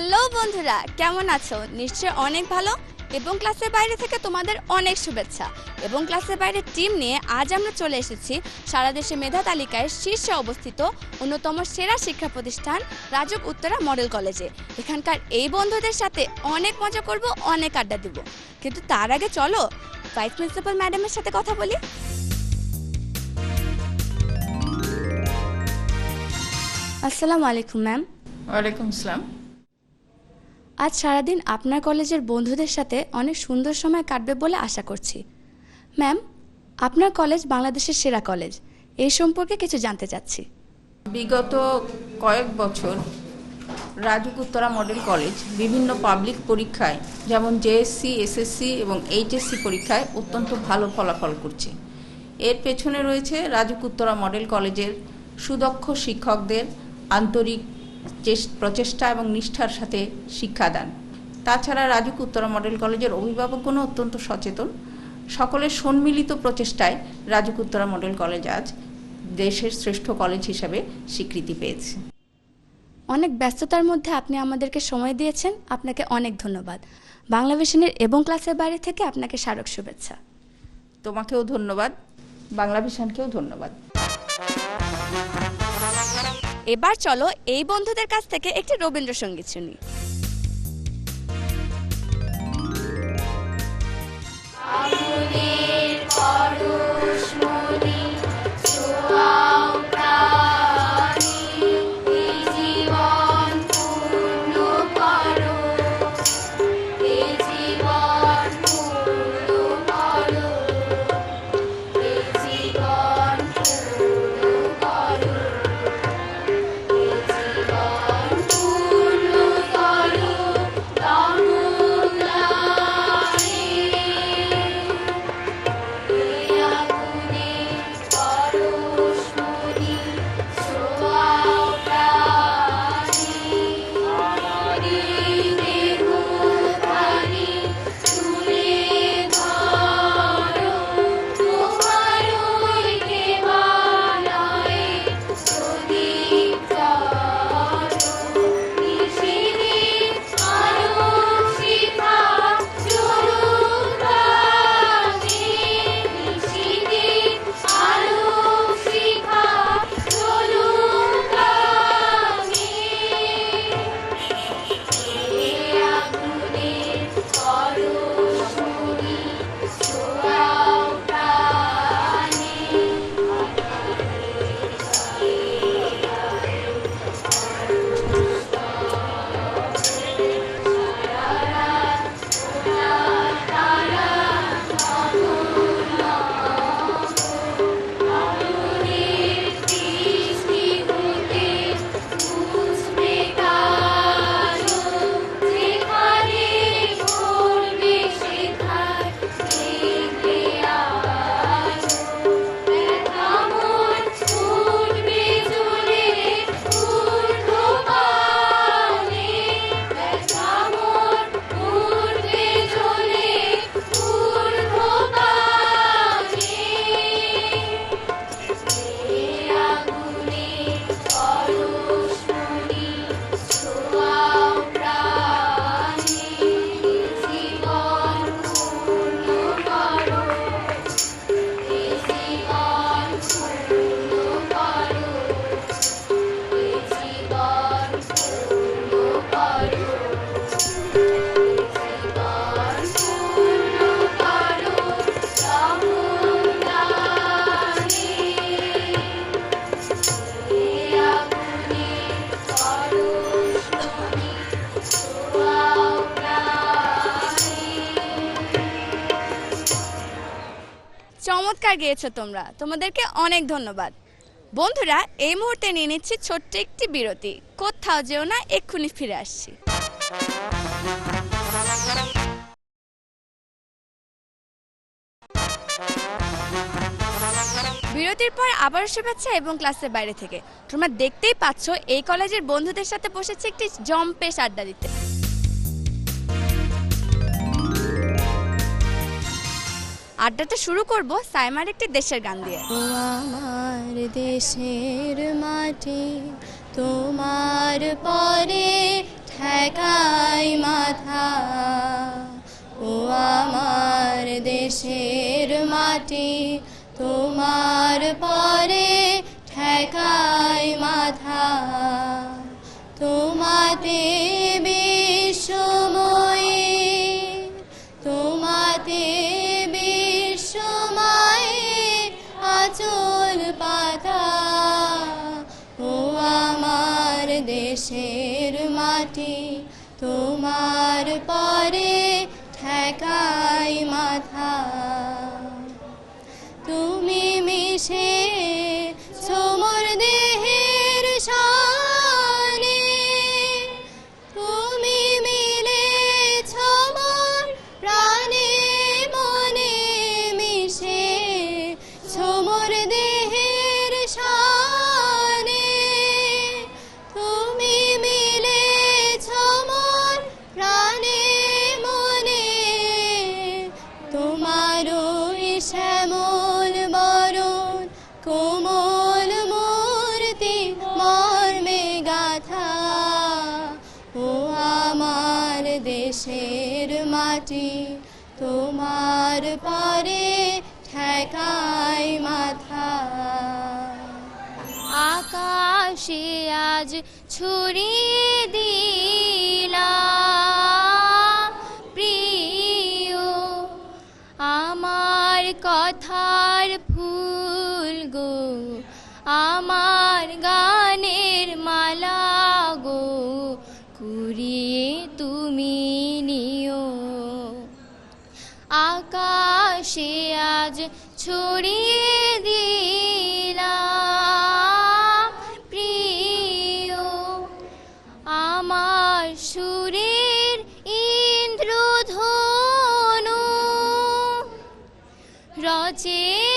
Hello বন্ধুরা, কেমন আছো? নিশ্চয় অনেক ভালো। এবং ক্লাসের বাইরে থেকে তোমাদের অনেক শুভেচ্ছা। এবং ক্লাসের বাইরে টিম নিয়ে আজ আমরা চলে এসেছি সারা দেশে মেধা তালিকায় শীর্ষে অবস্থিত অন্যতম সেরা শিক্ষা প্রতিষ্ঠান রাজক উত্তরা মডেল কলেজে। এখানকার এই বন্ধুদের সাথে অনেক মজা করব, অনেক আড্ডা দিব। কিন্তু তার আগে চলো ভাইস প্রিন্সিপাল ম্যাডামের সাথে কথা বলি। আসসালামু আলাইকুম ম্যাম ওয়ালাইকুম আসসালাম। আজ সারাদিন আপনার কলেজের বন্ধুদের সাথে অনেক সুন্দর সময় কাটবে বলে আশা করছি। ম্যাম, আপনার কলেজ বাংলাদেশের সেরা কলেজ। এই সম্পর্কে কিছু জানতে চাচ্ছি। বিগত কয়েক বছর রাজুক উত্তরা মডেল কলেজ বিভিন্ন পাবলিক পরীক্ষায়, যেমন জেএসসি এসএসসি এবং এইচএসসি পরীক্ষায় অত্যন্ত ভালো ফলাফল করছে। এর পেছনে রয়েছে রাজুক উত্তরা মডেল কলেজের সুদক্ষ শিক্ষকদের আন্তরিক প্রচেষ্টা এবং নিষ্ঠার সাথে শিক্ষাদান তাছাড়া রাজুক উত্তরা মডেল কলেজের অভিভাবকগণও অত্যন্ত সচেতন। সকলের সম্মিলিত প্রচেষ্টায় রাজুক উত্তরা মডেল কলেজ আজ দেশের শ্রেষ্ঠ কলেজ হিসাবে স্বীকৃতি পেয়েছে। অনেক ব্যস্ততার মধ্যে আপনি আমাদেরকে সময় দিয়েছেন। আপনাকে অনেক ধন্যবাদ। বাংলা ভিশনের এবং ক্লাসের বাইরে থেকে আপনাকে স্মারক শুভেচ্ছা। তোমাকেও ধন্যবাদ। বাংলা ভিশনকেও ধন্যবাদ। এবার চলো এই বন্ধুদের কাছ থেকে একটি রবীন্দ্রসঙ্গীত শুনি। চমৎকার গিয়েছো তোমরা। তোমাদেরকে অনেক ধন্যবাদ। বন্ধুরা, এই মুহূর্তে নিয়ে নিচ্ছি ছোট্ট একটি বিরতি। কোথাও যেও না, এক্ষুনি ফিরে আসছি। বিরতির পর আবার শুভেচ্ছা এবং ক্লাসের বাইরে থেকে। তোমরা দেখতেই পাচ্ছ, এই কলেজের বন্ধুদের সাথে বসেছে একটি জম্পেশ আড্ডা দিতে। আড্ডাটা শুরু করব সাইমার একটি দেশের গান দিয়ে। আমার দেশের মাটি তোমার পরে ঠেকাই মাথা। ও আমার দেশের মাটি তোমার পরে ঠেকাই মাথা। তোমাতে দেশের মাটি তোমার পরে ঠেকাই মাথা। তুমি মিশে তোমার পরে ঠেকাই মাথা। আকাশে আজ ছড়িয়ে দিলাম আমার সুরের ইন্দ্রধনু রচে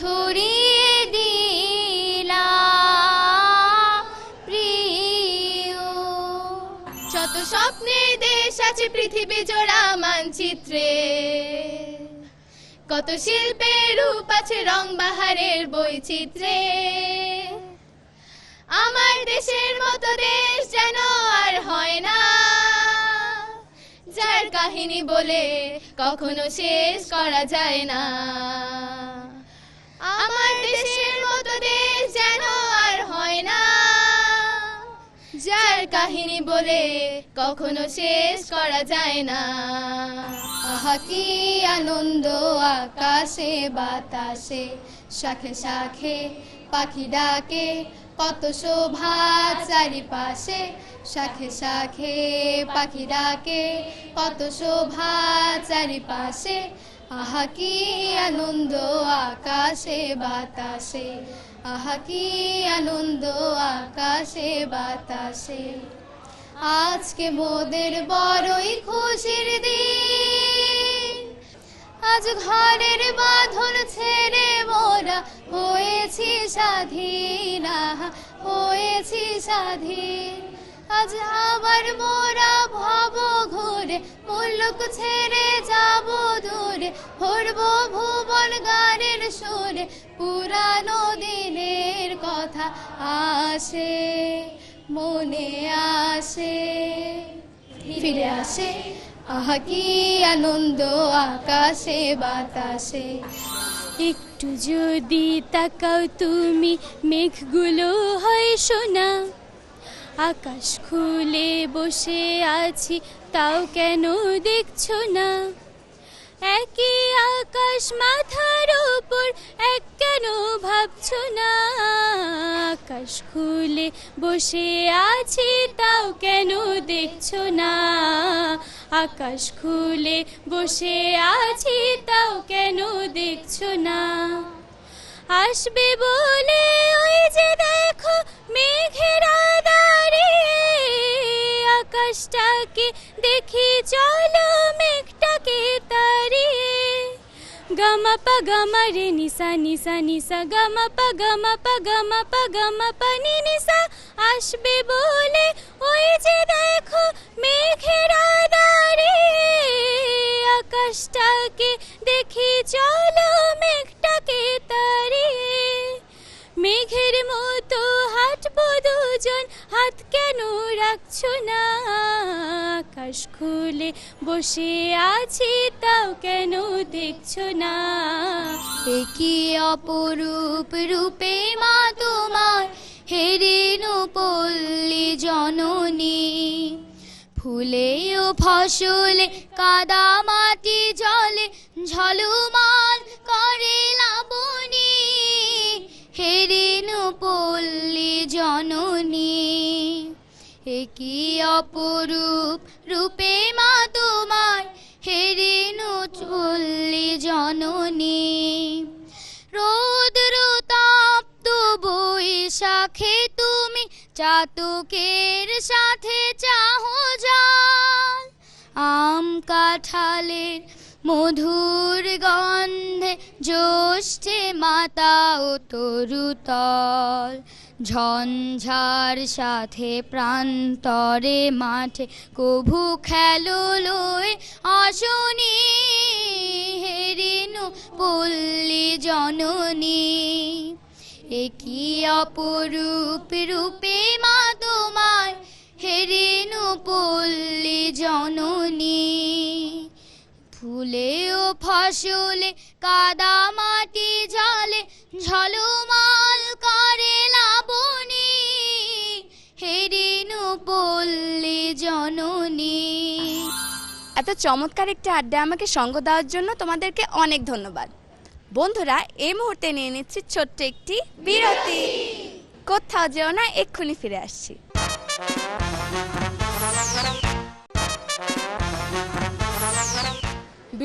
ছড়িয়ে দিলাম প্রিয়। শত স্বপ্নের দেশ আছে, পৃথিবী জোড়া মানচিত্রে। কত শিল্পের রূপ আছে, রং বাহারের বৈচিত্র্যে আমার দেশের মতো দেশ যেন আর হয় না। যার কাহিনী বলে কখনো শেষ করা যায় না। দেশের মতো দেশ যেন আর হয় না। যার কাহিনী বলে কখনো শেষ করা যায় না। আহা আনন্দ আকাশে, বাতাসে, শাখে শাখে পাখি ডাকে, কত শোভা চারিপাশে, শাখে শাখে পাখি ডাকে, কত শোভা চারিপাশে আহা কি আনন্দ আকাশে, বাতাসে। আহা কি আনন্দ আকাশে, বাতাসে। আজকে মোদের বড়ই খুশির দিন। আজ ঘরের বাঁধন ছেড়ে মোরা হয়েছি স্বাধীন। হয়েছি স্বাধীন। আজ আবার মোরা ভব ঘুরে মুল্লুক ছেড়ে যাব দূরে, ভরব ভুবন গানের সুরে, পুরানো দিনের কথা আসে, মনে আসে। ফিরে আসে, আহা কি আনন্দ আকাশে, বাতাসে। একটু যদি তাকাও তুমি, মেঘগুলো হয় সোনা। আকাশ খুলে বসে আছি, তাও কেন দেখছ না? একই আকাশ মাথার উপর এক কেন ভাবছ না? আকাশ খুলে বসে আছি, তাও কেন দেখছ না? আকাশ খুলে বসে আছি, তাও কেন দেখছ না? আসবে বলে ওই যে দেখো, মেঘেরা আকাশটাকে দেখি, চলো মেঘটাকে তারিয়ে গম পা গম রে, নিসা নিসা নিসা গম পা গম পা গম পা গম পা নি, নিসা, আসবে বলে। ওই যে দেখো, মেঘেরা দায় দুজন হাত কেন রাখছো না? আকাশ খুলে বসে আছি, তাও কেন দেখছ না? কি অপরূপ রূপে মা তোমার হেরেনু পল্লী জননী? ফুলে ও ফসলে কাদা মাটি জলে ঝলমান করে লাবণী। হেরেনু পল্লী জননী কি অপরূপ রূপে মা তোমার হেরেনু চল্লি জননী রৌদ্র বৈশাখে তুমি চাতকের সাথে চাহো জাল আম কাঁঠালের মধুর গন্ধে জ্যৈষ্ঠে মাতা ও তরুতল ঝঞ্ঝার সাথে প্রান্তরে মাঠে কভু খেলো লয়ে আসনি হেরিনু পল্লী জননী। একই অপরূপ রূপে মা তোমার হেরিনু পল্লী জননী। ফুলে ও ফসলে, কাদা মাটি জলে, ঝলমাল করে লাবণী। হেরিনু পল্লী জননী। এত চমৎকার একটি আড্ডা আমাকে সঙ্গ দেওয়ার জন্য তোমাদেরকে অনেক ধন্যবাদ। বন্ধুরা, এই মুহূর্তে নিয়ে নিচ্ছি ছোট্ট একটি বিরতি। কোথাও যেও না, এক্ষুনি ফিরে আসছি।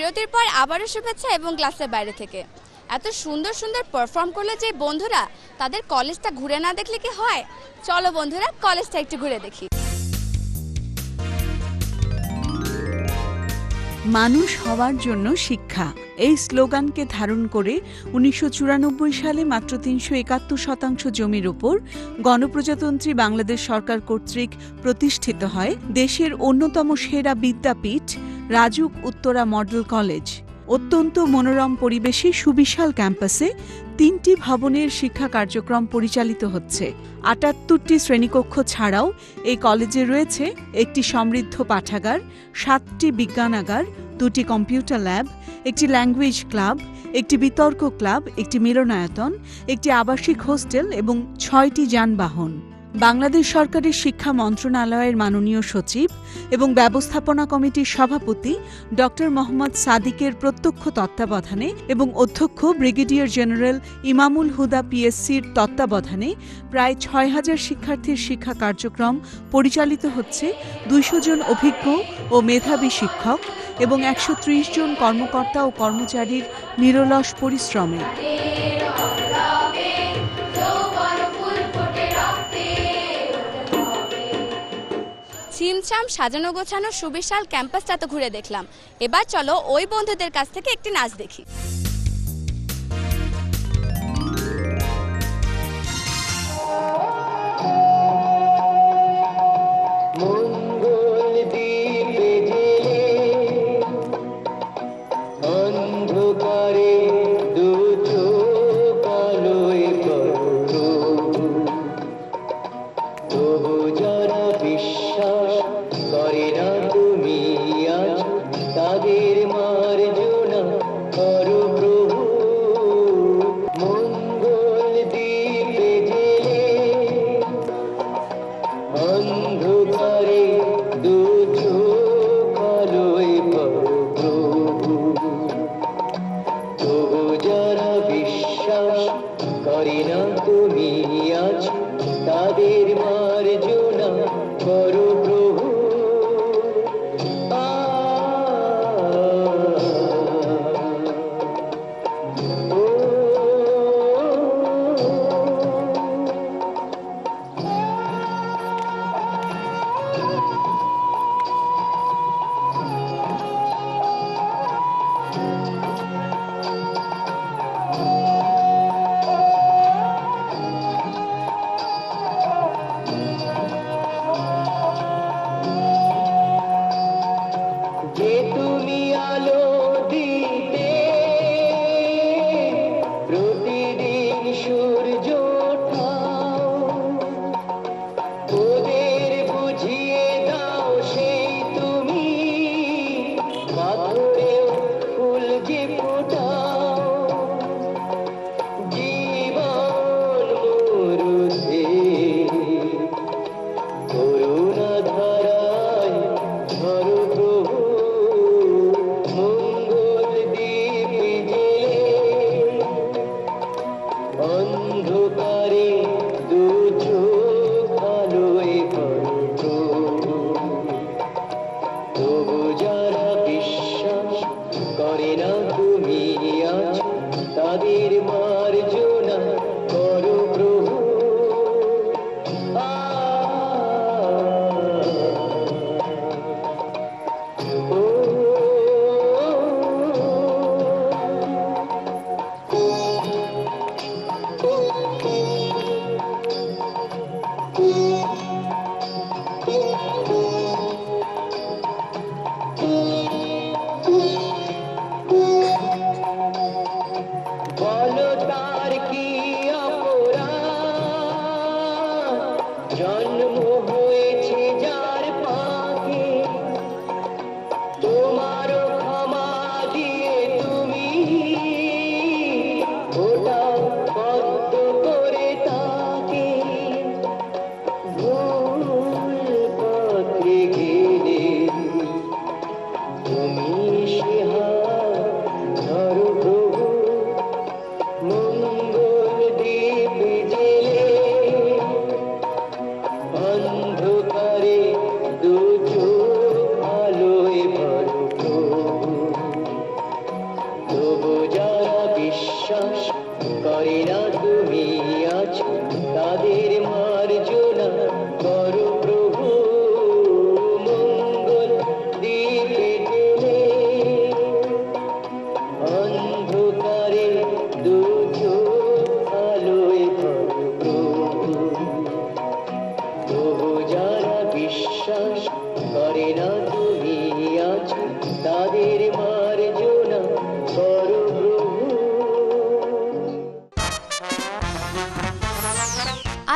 বিরতির পর আবারও শুভেচ্ছা এবং ক্লাসের বাইরে থেকে। এত সুন্দর সুন্দর পারফর্ম করলে যে বন্ধুরা, তাদের কলেজটা ঘুরে না দেখলে কি হয়? চলো বন্ধুরা কলেজটা একটু ঘুরে দেখি। মানুষ হওয়ার জন্য শিক্ষা। এই স্লোগানকে ধারণ করে উনিশশো চুরানব্বই সালে মাত্র তিনশো একাত্তর শতাংশ জমির উপর গণপ্রজাতন্ত্রী বাংলাদেশ সরকার কর্তৃক প্রতিষ্ঠিত হয় দেশের অন্যতম সেরা বিদ্যাপীঠ রাজুক উত্তরা মডেল কলেজ। অত্যন্ত মনোরম পরিবেশে সুবিশাল ক্যাম্পাসে তিনটি ভবনের শিক্ষা কার্যক্রম পরিচালিত হচ্ছে। আটাত্তরটি শ্রেণীকক্ষ ছাড়াও এই কলেজে রয়েছে একটি সমৃদ্ধ পাঠাগার, সাতটি বিজ্ঞানাগার, দুটি কম্পিউটার ল্যাব, একটি ল্যাঙ্গুয়েজ ক্লাব, একটি বিতর্ক ক্লাব, একটি মিলনায়তন, একটি আবাসিক হোস্টেল এবং ছয়টি যানবাহন। বাংলাদেশ সরকারের শিক্ষা মন্ত্রণালয়ের মাননীয় সচিব এবং ব্যবস্থাপনা কমিটির সভাপতি ডক্টর মোহাম্মদ সাদিকের প্রত্যক্ষ তত্ত্বাবধানে এবং অধ্যক্ষ ব্রিগেডিয়ার জেনারেল ইমামুল হুদা পিএসসির তত্ত্বাবধানে প্রায় ছয় হাজার শিক্ষার্থীর শিক্ষা কার্যক্রম পরিচালিত হচ্ছে। দুইশো জন অভিজ্ঞ ও মেধাবী শিক্ষক এবং একশো ত্রিশ জন কর্মকর্তা ও কর্মচারীর নিরলস পরিশ্রমে। ছিমছাম সাজানো গোছানো সুবিশাল ক্যাম্পাসটা তো ঘুরে দেখলাম। এবার চলো ওই বন্ধুদের কাছ থেকে একটি নাচ দেখি। que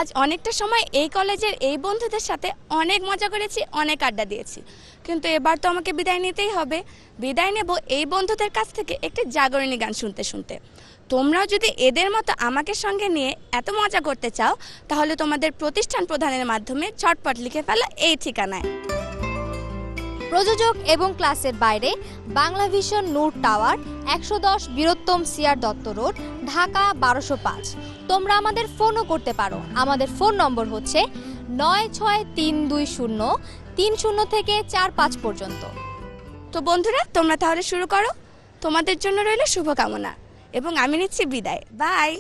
আজ অনেকটা সময় এই কলেজের এই বন্ধুদের সাথে অনেক মজা করেছি, অনেক আড্ডা দিয়েছি। কিন্তু এবার তো আমাকে বিদায় নিতেই হবে। বিদায় নেব এই বন্ধুদের কাছ থেকে একটি জাগরণী গান শুনতে শুনতে। তোমরাও যদি এদের মতো আমাকে সঙ্গে নিয়ে এত মজা করতে চাও, তাহলে তোমাদের প্রতিষ্ঠান প্রধানের মাধ্যমে ছটপট লিখে ফেলো এই ঠিকানায়। প্রযোজক এবং ক্লাসের বাইরে বাংলা ভিশন নূর টাওয়ার একশো দশ Birottam C R Datta road Dhaka বারোশো পাঁচ। তোমরা আমাদের ফোনও করতে পারো। আমাদের ফোন নম্বর হচ্ছে নয় ছয় তিন দুই শূন্য তিন শূন্য থেকে চার পাঁচ পর্যন্ত। তো বন্ধুরা তোমরা তাহলে শুরু করো। তোমাদের জন্য রইল শুভকামনা এবং আমি নিচ্ছি বিদায়। বাই।